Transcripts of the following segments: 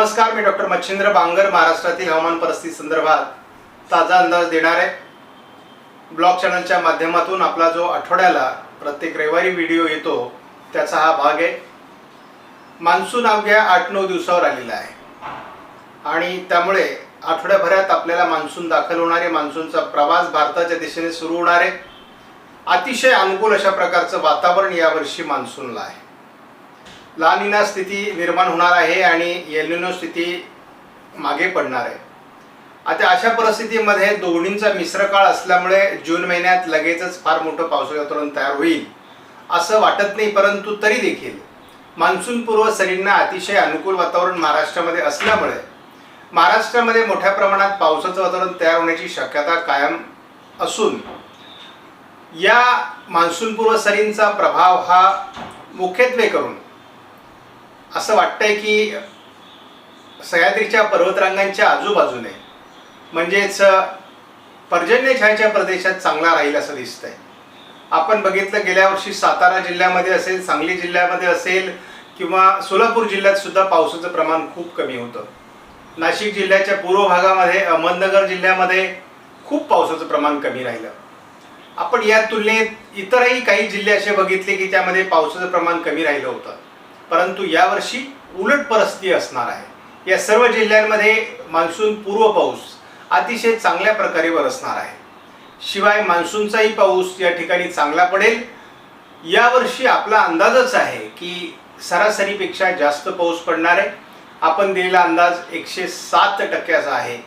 नमस्कार मी डॉक्टर मच्छिंद्र बांगर महाराष्ट्रातील हवामान परिस्थिती संदर्भात ताजा अंदाज देणार आहे. ब्लॉग चॅनलच्या माध्यमातून आपला जो आठवड्याला प्रत्येक रविवारी व्हिडिओ येतो त्याचा हा भाग आहे. मान्सून अवघ्या आठ नऊ दिवसावर आलेला आहे. आणि त्यामुळे आठवड्याभरात आपल्याला मान्सून दाखल होणारे मान्सूनचा प्रवास भारताच्या दिशेने सुरू होणार आहे. अतिशय अनुकूल अशा प्रकारचं वातावरण यावर्षी मान्सूनला आहे. लानिना स्थिती निर्माण होणार आहे आणि येलिनो स्थिती मागे पडणार आहे. आता अशा परिस्थितीमध्ये दोन्हींचा मिश्र काळ असल्यामुळे जून महिन्यात लगेचच फार मोठं पावसाळी वातावरण तयार होईल असं वाटत नाही परंतु तरी देखील मान्सूनपूर्व सरींना अतिशय अनुकूल वातावरण महाराष्ट्रामध्ये असल्यामुळे महाराष्ट्रामध्ये मोठ्या प्रमाणात पावसाचं वातावरण तयार होण्याची शक्यता कायम असून या मान्सूनपूर्व सरींचा प्रभाव हा मुख्यत्वे करून असं वाटतंय की सह्याद्रीच्या पर्वतरांगांच्या आजूबाजूने म्हणजेच पर्जन्य छायाच्या प्रदेशात चांगला राहील असं दिसतंय. आपण बघितलं गेल्या वर्षी सातारा जिल्ह्यामध्ये असेल सांगली जिल्ह्यामध्ये असेल किंवा सोलापूर जिल्ह्यात सुद्धा पावसाचं प्रमाण खूप कमी होतं. नाशिक जिल्ह्याच्या पूर्व भागामध्ये अहमदनगर जिल्ह्यामध्ये खूप पावसाचं प्रमाण कमी राहिलं. आपण या तुलनेत इतरही काही जिल्हे असे बघितले की त्यामध्ये पावसाचं प्रमाण कमी राहिलं होतं. परंतु यावर्षी उलट परिस्थिती असणार आहे. या सर्व जिल्ह्यांमध्ये मान्सून पूर्व पाऊस अतिशय चांगल्या प्रकारे बरसणार आहे. शिवाय मान्सूनचाही पाऊस या ठिकाणी चांगला पडेल. यावर्षी आपला अंदाजच आहे की सरासरीपेक्षा जास्त पाऊस पडणार आहे. आपण दिलेला अंदाज एकशे सात टक्क्याचा आहे.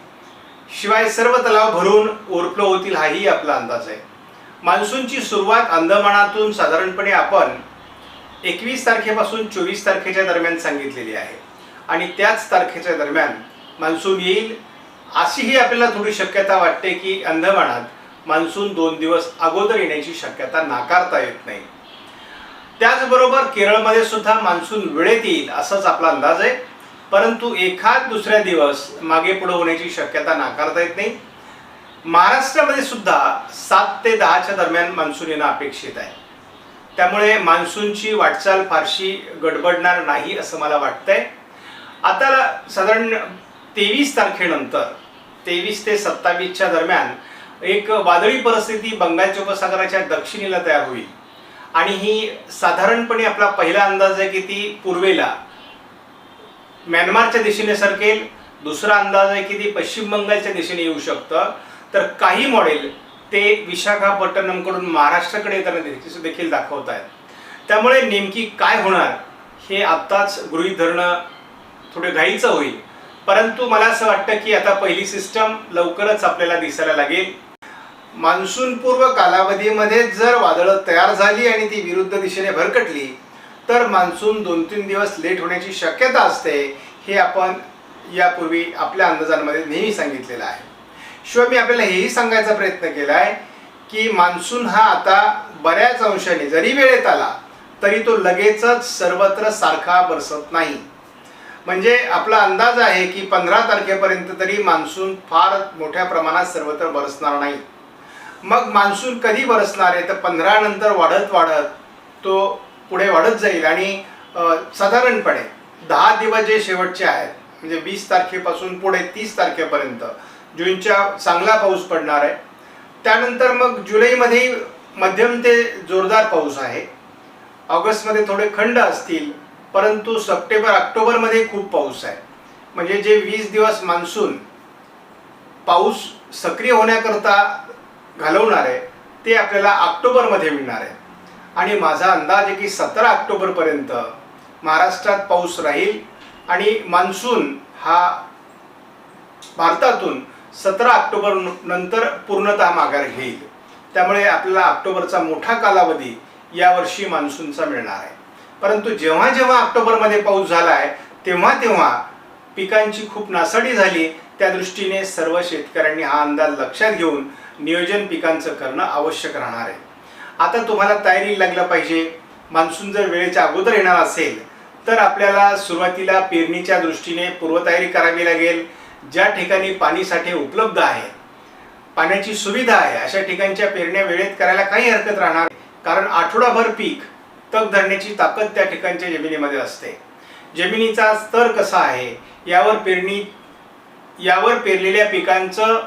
शिवाय सर्व तलाव भरून ओरफ्लो होतील हाही आपला अंदाज आहे. मान्सूनची सुरुवात अंदमानातून साधारणपणे आपण एकवीस तारखेपासून चोवीस तारखेच्या दरम्यान सांगितलेली आहे. आणि त्याच तारखेच्या दरम्यान मान्सून येईल अशीही आपल्याला थोडी शक्यता वाटते की अंदमानात मान्सून दोन दिवस अगोदर येण्याची शक्यता नाकारता येत नाही. त्याचबरोबर केरळमध्ये सुद्धा मान्सून वेळेत येईल असाच आपला अंदाज आहे. परंतु एखाद दुसऱ्या दिवस मागे पुढे होण्याची शक्यता नाकारता येत नाही. महाराष्ट्रामध्ये सुद्धा सात ते दहाच्या दरम्यान मान्सून येणं अपेक्षित आहे. त्यामुळे मान्सूनची वाटचाल फारशी गडबडणार नाही असं मला वाटतंय. आता साधारण तेवीस तारखेनंतर तेवीस ते सत्तावीसच्या दरम्यान एक वादळी परिस्थिती बंगालच्या उपसागराच्या दक्षिणेला तयार होईल. आणि ही साधारणपणे आपला पहिला अंदाज आहे की ती पूर्वेला म्यानमारच्या दिशेने सरकेल. दुसरा अंदाज आहे की ती पश्चिम बंगालच्या दिशेने येऊ शकतं. तर काही मॉडेल ते विशाखापट्टणमकडून महाराष्ट्राकडे येताना देखील- देखील दाखवत आहेत त्यामुळे नेमकी काय होणार हे आत्ताच गृहीत धरणं थोडे घाईचं होईल. परंतु मला असं वाटतं की आता पहिली सिस्टम लवकरच आपल्याला दिसायला लागेल. मान्सूनपूर्व कालावधीमध्ये जर वादळं तयार झाली आणि ती विरुद्ध दिशेने भरकटली तर मान्सून दोन तीन दिवस लेट होण्याची शक्यता असते हे आपण यापूर्वी आपल्या अंदाजांमध्ये नेहमी सांगितलेलं आहे. शिवाय मी आपल्याला हेही सांगायचा प्रयत्न केला आहे की मान्सून हा आता बऱ्याच अंशाने जरी वेळेत आला तरी तो लगेचच सर्वत्र सारखा बरसत नाही. म्हणजे आपला अंदाज आहे की पंधरा तारखेपर्यंत तरी मान्सून फार मोठ्या प्रमाणात सर्वत्र बरसणार नाही. मग मान्सून कधी बरसणार आहे? तर पंधरा नंतर वाढत वाढत तो पुढे वाढत जाईल आणि साधारणपणे दहा दिवस जे शेवटचे आहेत म्हणजे वीस तारखेपासून पुढे तीस तारखेपर्यंत. जूनच्या चांगला पाऊस पडणार आहे. त्यानंतर मग जुलैमध्ये मध्यम ते जोरदार पाऊस आहे. ऑगस्टमध्ये थोडे खंड असतील परंतु सप्टेंबर ऑक्टोबरमध्ये खूप पाऊस आहे. म्हणजे जे वीस दिवस मान्सून पाऊस सक्रिय होण्याकरता घालवणार आहे ते आपल्याला ऑक्टोबरमध्ये मिळणार आहे. आणि माझा अंदाज आहे की सतरा ऑक्टोबरपर्यंत महाराष्ट्रात पाऊस राहील आणि मान्सून हा भारतातून सतरा ऑक्टोबर नंतर पूर्णतः माघार घेईल. त्यामुळे आपल्याला ऑक्टोबरचा मोठा कालावधी यावर्षी मान्सूनचा मिळणार आहे. परंतु जेव्हा जेव्हा ऑक्टोबरमध्ये पाऊस झाला आहे तेव्हा तेव्हा पिकांची खूप नासाडी झाली. त्या दृष्टीने सर्व शेतकऱ्यांनी हा अंदाज लक्षात घेऊन नियोजन पिकांचं करणं आवश्यक राहणार आहे. आता तुम्हाला तयारी लागलं पाहिजे. मान्सून जर वेळेच्या अगोदर येणार असेल तर आपल्याला सुरुवातीला पेरणीच्या दृष्टीने पूर्वतयारी करावी लागेल. ज्या ठिकाणी पाणीसाठे उपलब्ध आहे पाण्याची सुविधा आहे अशा ठिकाणच्या पेरण्या वेळेत करायला काही हरकत राहणार कारण आठवडाभर पीक तग धरण्याची ताकद त्या ठिकाणच्या जमिनीमध्ये असते. जमिनीचा स्तर कसा आहे यावर पेरणी यावर पेरलेल्या पिकांचं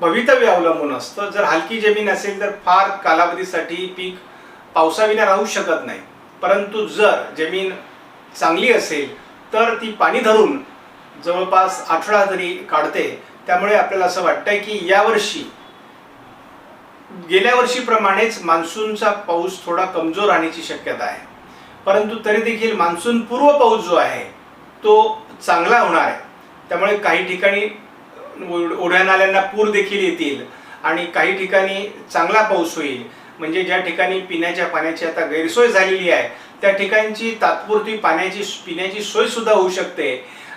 भवितव्य अवलंबून असतं. जर हलकी जमीन असेल तर फार कालावधीसाठी पीक पावसाविना राहू शकत नाही. परंतु जर जमीन चांगली असेल तर ती पाणी धरून जवळपास आठवडा तरी काढते त्यामुळे आपल्याला असं वाटतंय की यावर्षी गेल्या वर्षीप्रमाणेच मान्सूनचा पाऊस थोडा कमजोर राहण्याची शक्यता आहे. परंतु तरी देखील मान्सून पूर्व पाऊस जो आहे तो चांगला होणार आहे. त्यामुळे काही ठिकाणी ओढ्या नाल्यांना पूर देखील येतील आणि काही ठिकाणी चांगला पाऊस होईल. म्हणजे ज्या ठिकाणी पिण्याच्या पाण्याची आता गैरसोय झालेली आहे त्या ठिकाणची तात्पुरती पाण्याची पिण्याची सोय सुद्धा होऊ शकते.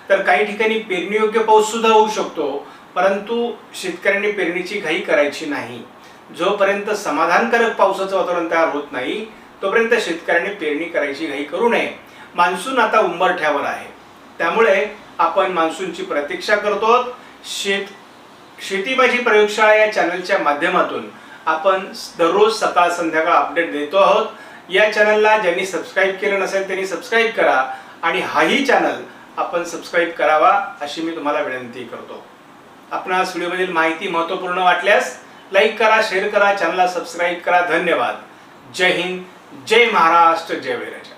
तर काही ठिकाणी पेरणीयोग्य पाऊस सुद्धा होऊ शकतो परंतु शेतकऱ्यांनी पेरणीची घाई करायची नाही. जोपर्यंत समाधानकारक पावसाचं वातावरण तयार होत नाही तोपर्यंत शेतकऱ्यांनी पेरणी करायची घाई करू नये. मान्सून आता उंबरठ्यावर आहे. त्यामुळे आपण मान्सूनची प्रतीक्षा करतो शेत शेती माझी प्रयोगशाळा या चॅनलच्या माध्यमातून आपण दररोज सकाळ संध्याकाळ अपडेट देतो आहोत. या चॅनलला ज्यांनी सबस्क्राईब केलं नसेल त्यांनी सबस्क्राईब करा आणि हाही चॅनल आपण सबस्क्राईब करावा अशी मी तुम्हाला विनंती करतो. आपणास व्हिडिओमधील माहिती महत्त्वपूर्ण वाटल्यास लाईक करा शेअर करा चॅनलला सबस्क्राईब करा. धन्यवाद. जय हिंद. जय महाराष्ट्र. जय वीराजा